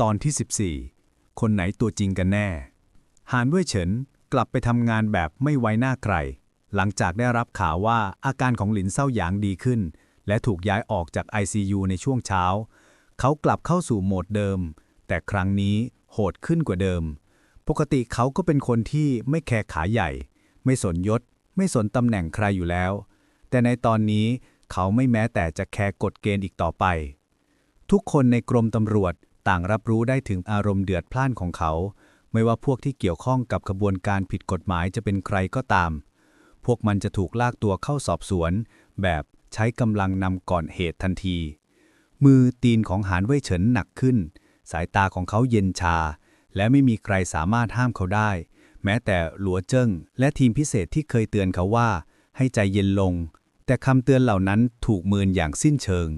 ตอนที่ 14 คนไหนตัวจริงกันแน่ หานเว่ยเฉินกลับไปทำงานแบบไม่ไว้หน้าใคร หลังจากได้รับข่าวว่าอาการของหลินเศร้าหยางดีขึ้น และถูกย้ายออกจาก ICU ในช่วงเช้า เขากลับเข้าสู่โหมดเดิม แต่ครั้งนี้โหดขึ้นกว่าเดิม ปกติเขาก็เป็นคนที่ไม่แคร์ขาใหญ่ ไม่สนยศ ไม่สนตำแหน่งใครอยู่แล้ว แต่ในตอนนี้เขาไม่แม้แต่จะแคร์กฎเกณฑ์อีกต่อไป ทุกคนในกรมตำรวจ ต่างรับรู้ได้ถึงอารมณ์เดือดพล่านของเขา ไม่ว่าพวกที่เกี่ยวข้องกับขบวนการผิดกฎหมายจะเป็นใครก็ตาม พวกมันจะถูกลากตัวเข้าสอบสวน แบบใช้กำลังนำก่อนเหตุทันที มือตีนของหานเว่ยเฉินหนักขึ้น สายตาของเขาเย็นชา และไม่มีใครสามารถห้ามเขาได้ แม้แต่หลัวเจิ้งและทีมพิเศษที่เคยเตือนเขาว่า ให้ใจเย็นลง แต่คำเตือนเหล่านั้นถูกมืนอย่างสิ้นเชิง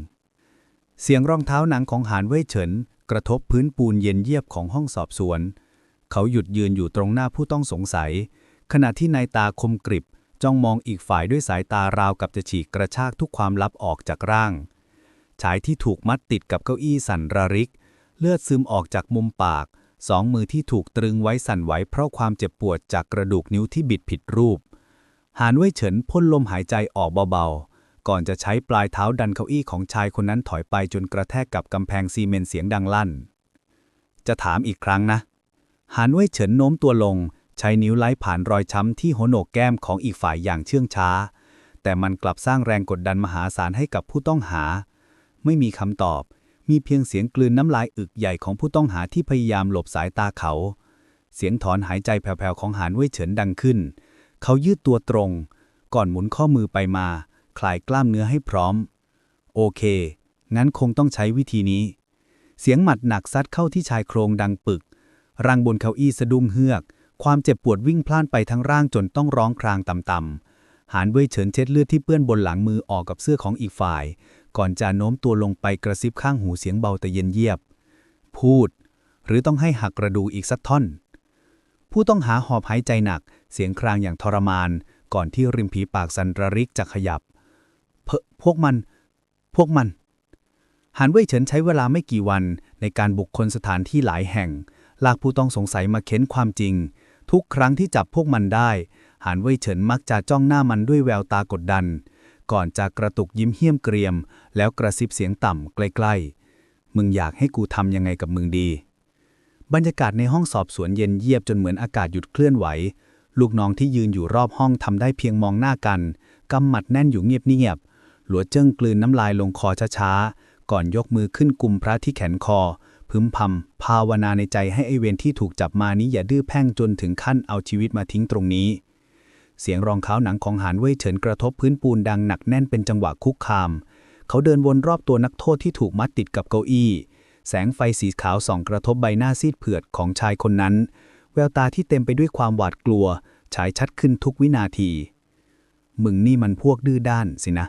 เสียงรองเท้าหนังของหานเว่ยเฉิน กระทบพื้นปูนเย็นเยียบของห้องสอบสวน เขาหยุดยืนอยู่ตรงหน้าผู้ต้องสงสัย ขณะที่นายตาคมกริบจ้องมองอีกฝ่ายด้วยสายตาราวกับจะฉีกกระชากทุกความลับออกจากร่าง ชายที่ถูกมัดติดกับเก้าอี้สั่นระริก เลือดซึมออกจากมุมปาก สองมือที่ถูกตรึงไว้สั่นไหวเพราะความเจ็บปวดจากกระดูกนิ้วที่บิดผิดรูป หานเว่ยเฉินพ่นลมหายใจออกเบาๆ ก่อนจะใช้ปลายเท้าดันเก้าอี้ของชายคนนั้นถอยไปจนกระแทกกับกำแพงซีเมนต์เสียงดังลั่น จะถามอีกครั้งนะหานเว่ยเฉินโน้มตัวลง ใช้นิ้วไล่ผ่านรอยช้ำที่หัวโหนกแก้มของอีกฝ่ายอย่างเชื่องช้า แต่มันกลับสร้างแรงกดดันมหาศาลให้กับผู้ต้องหา ไม่มีคำตอบ มีเพียงเสียงกลืนน้ำลายอึกใหญ่ของผู้ต้องหาที่พยายามหลบสายตาเขา เสียงถอนหายใจแผ่วๆของหานเว่ยเฉินดังขึ้น เขายืดตัวตรง ก่อนหมุนข้อมือไปมา คลายกล้ามเนื้อให้พร้อม โอเค งั้นคงต้องใช้วิธีนี้ เสียงหมัดหนักซัดเข้าที่ชายโครงดังปึก ร่างบนเก้าอี้สะดุ้งเฮือก ความเจ็บปวดวิ่งพล่านไปทั้งร่างจนต้องร้องครางต่ำๆหานเว่ยเฉินเช็ดเลือดที่เปื้อนบนหลังมือออกกับเสื้อของอีกฝ่าย ก่อนจะโน้มตัวลงไปกระซิบข้างหูเสียงเบาแต่เย็นเยียบ พูด หรือต้องให้หักกระดูอีกสักท่อน ผู้ต้องหาหอบหายใจหนัก เสียงครางอย่างทรมาน ก่อนที่ริมผีปากสันระริกจะขยับ เพพวกมัน พวกมัน หานเว่ยเฉินใช้เวลาไม่กี่วันในการบุกคนสถานที่หลายแห่ง ลากผู้ต้องสงสัยมาเค้นความจริง ทุกครั้งที่จับพวกมันได้ หานเว่ยเฉินมักจะจ้องหน้ามันด้วยแววตากดดัน ก่อนจะกระตุกยิ้มเหี้ยมเกรียม แล้วกระซิบเสียงต่ำใกล้ๆ มึงอยากให้กูทำยังไงกับมึงดี บรรยากาศในห้องสอบสวนเย็นเยียบจนเหมือนอากาศหยุดเคลื่อนไหวลูกน้องที่ยืนอยู่รอบห้องทำได้เพียงมองหน้ากัน กำหมัดแน่นอยู่เงียบๆ หลัวเจิ้งกลืนน้ำลายลงคอช้าๆ ก่อนยกมือขึ้นกุมพระที่แขนคอ พึมพำภาวนาในใจให้ไอเวนที่ถูกจับมานี้อย่าดื้อแพ่งจนถึงขั้นเอาชีวิตมาทิ้งตรงนี้ เสียงรองเท้าหนังของหานเว่ยเฉินกระทบพื้นปูนดังหนักแน่นเป็นจังหวะคุกคาม เขาเดินวนรอบตัวนักโทษที่ถูกมัดติดกับเก้าอี้ แสงไฟสีขาวส่องกระทบใบหน้าซีดเผือดของชายคนนั้น แววตาที่เต็มไปด้วยความหวาดกลัวฉายชัดขึ้นทุกวินาที มึงนี่มันพวกดื้อด้านสินะ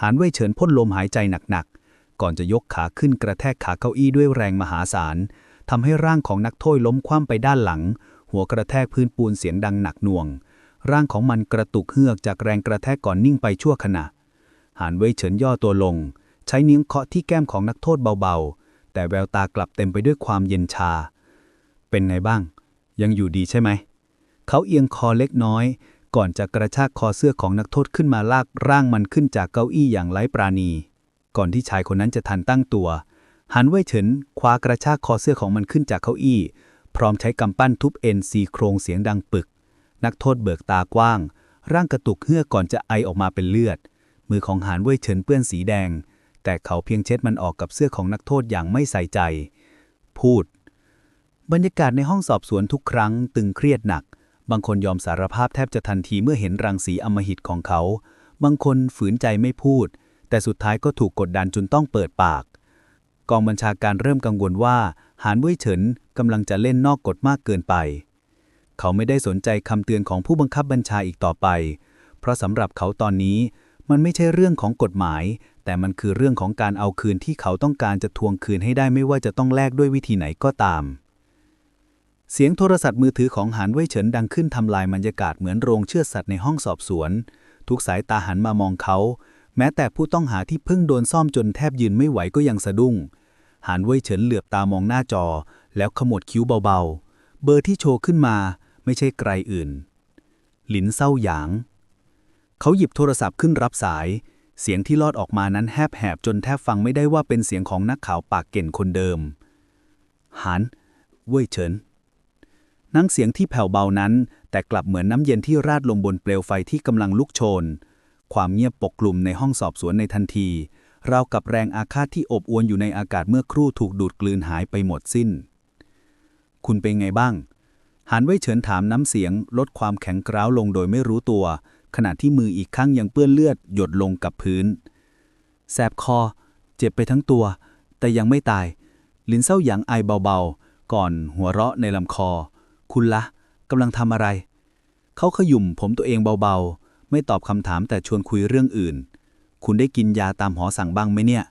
หานเว่ยเฉินพ่นลมหายใจหนักๆ ก่อนจะยกขาขึ้นกระแทกขาเก้าอี้ด้วยแรงมหาศาลทำให้ร่างของนักโทษล้มคว่ำไปด้านหลัง หัวกระแทกพื้นปูนเสียงดังหนักหน่วง ร่างของมันกระตุกเฮือกจากแรงกระแทกก่อนนิ่งไปชั่วขณะ หานเว่ยเฉินย่อตัวลง ใช้นิ้วเคาะที่แก้มของนักโทษเบาๆ แต่แววตากลับเต็มไปด้วยความเย็นชา เป็นไงบ้าง ยังอยู่ดีใช่ไหม เขาเอียงคอเล็กน้อย ก่อนจะกระชากคอเสื้อของนักโทษขึ้นมาลากร่างมันขึ้นจากเก้าอี้อย่างไร้ปราณี ก่อนที่ชายคนนั้นจะทันตั้งตัวหันเว่ยเฉินคว้ากระชากคอเสื้อของมันขึ้นจากเก้าอี้ พร้อมใช้กำปั้นทุบเอ็นซีโครงเสียงดังปึก นักโทษเบิกตากว้าง ร่างกระตุกเฮือกก่อนจะไอออกมาเป็นเลือด มือของหานเว่ยเฉินเปื้อนสีแดง แต่เขาเพียงเช็ดมันออกกับเสื้อของนักโทษอย่างไม่ใส่ใจ พูด บรรยากาศในห้องสอบสวนทุกครั้งตึงเครียดหนัก บางคนยอมสารภาพแทบจะทันทีเมื่อเห็นรังสีอมหิตของเขา บางคนฝืนใจไม่พูด แต่สุดท้ายก็ถูกกดดันจนต้องเปิดปาก กองบัญชาการเริ่มกังวลว่า หานเว่ยเฉินกำลังจะเล่นนอกกฎมากเกินไป เขาไม่ได้สนใจคำเตือนของผู้บังคับบัญชาอีกต่อไป เพราะสำหรับเขาตอนนี้มันไม่ใช่เรื่องของกฎหมาย แต่มันคือเรื่องของการเอาคืนที่เขาต้องการจะทวงคืนให้ได้ไม่ว่าจะต้องแลกด้วยวิธีไหนก็ตาม เสียงโทรศัพท์มือถือของหานเว่ยเฉินดังขึ้นทำลายบรรยากาศเหมือนโรงเชือดสัตว์ในห้องสอบสวน ทุกสายตาหันมามองเขา แม้แต่ผู้ต้องหาที่เพิ่งโดนซ่อมจนแทบยืนไม่ไหวก็ยังสะดุ้ง หานเว่ยเฉินเหลือบตามองหน้าจอ แล้วขมวดคิ้วเบาๆ เบอร์ที่โชว์ขึ้นมาไม่ใช่ไกลอื่น หลินเศร้าหยาง เขาหยิบโทรศัพท์ขึ้นรับสาย เสียงที่ลอดออกมานั้นแหบๆจนแทบฟังไม่ได้ว่าเป็นเสียงของนักข่าวปากเก่งคนเดิม หานเว่ยเฉิน นั่งเสียงที่แผ่วเบานั้น แต่กลับเหมือนน้ำเย็นที่ราดลงบนเปลวไฟที่กำลังลุกโชน ความเงียบปกคลุมในห้องสอบสวนในทันที ราวกับแรงอาฆาตที่อบอวลอยู่ในอากาศเมื่อครู่ถูกดูดกลืนหายไปหมดสิ้น คุณเป็นไงบ้างหานเว่ยเฉินถามน้ำเสียง ลดความแข็งกร้าวลงโดยไม่รู้ตัว ขณะที่มืออีกข้างยังเปื้อนเลือดหยดลงกับพื้น แสบคอ เจ็บไปทั้งตัว แต่ยังไม่ตาย ลินเศร้าหยางไอเบาๆ ก่อนหัวเราะในลำคอ คุณละกำลังทำอะไร เขาขยุ่มผมตัวเองเบาๆ ไม่ตอบคำถามแต่ชวนคุยเรื่องอื่น คุณได้กินยาตามหอสั่งบ้างไหมเนี่ย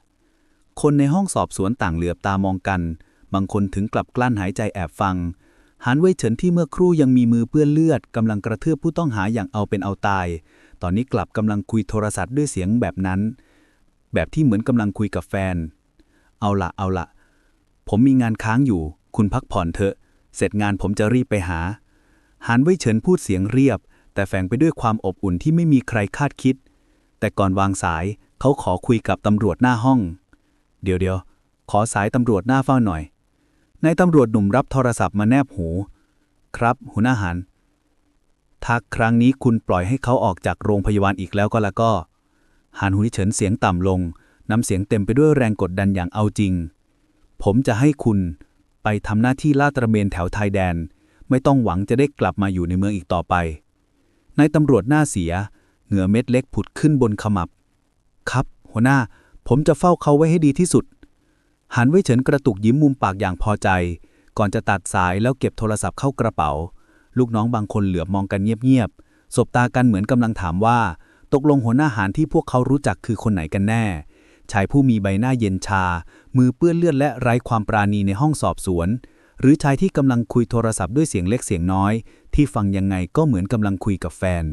คนในห้องสอบสวนต่างเหลือบตามองกัน บางคนถึงกลับกลั้นหายใจแอบฟังหานเว่ยเฉินที่เมื่อครู่ยังมีมือเปื้อนเลือดกำลังกระเทือบผู้ต้องหาอย่างเอาเป็นเอาตาย ตอนนี้กลับกำลังคุยโทรศัพท์ด้วยเสียงแบบนั้น แบบที่เหมือนกำลังคุยกับแฟน เอาละเอาละผมมีงานค้างอยู่ คุณพักผ่อนเถอะ เสร็จงานผมจะรีบไปหาหานเว่ยเฉินพูดเสียงเรียบ แต่แฝงไปด้วยความอบอุ่นที่ไม่มีใครคาดคิด แต่ก่อนวางสายเขาขอคุยกับตำรวจหน้าห้อง เดี๋ยวเดี๋ยวขอสายตำรวจหน้าเฝ้าหน่อย นายตำรวจหนุ่มรับโทรศัพท์มาแนบหู ครับหัวหน้าหันถ้าครั้งนี้คุณปล่อยให้เขาออกจากโรงพยาบาลอีกแล้วก็แล้วก็หานหุนิเฉินเสียงต่ำลง น้ำเสียงเต็มไปด้วยแรงกดดันอย่างเอาจริง ผมจะให้คุณ ไปทำหน้าที่ลาดตระเวนแถวไทยแดน ไม่ต้องหวังจะได้กลับมาอยู่ในเมืองอีกต่อไปนายตำรวจหน้าเสีย เหงื่อเม็ดเล็กผุดขึ้นบนขมับ ครับ หัวหน้า ผมจะเฝ้าเขาไว้ให้ดีที่สุด หันไว้เฉินกระตุกยิ้มมุมปากอย่างพอใจ ก่อนจะตัดสายแล้วเก็บโทรศัพท์เข้ากระเป๋า ลูกน้องบางคนเหลือบมองกันเงียบๆสบตากันเหมือนกำลังถามว่า ตกลงหัวหน้าหารที่พวกเขารู้จักคือคนไหนกันแน่ ชายผู้มีใบหน้าเย็นชา มือเปื้อนเลือดและไร้ความปราณีในห้องสอบสวน หรือชายที่กำลังคุยโทรศัพท์ด้วยเสียงเล็กเสียงน้อย ที่ฟังยังไงก็เหมือนกำลังคุยกับแฟน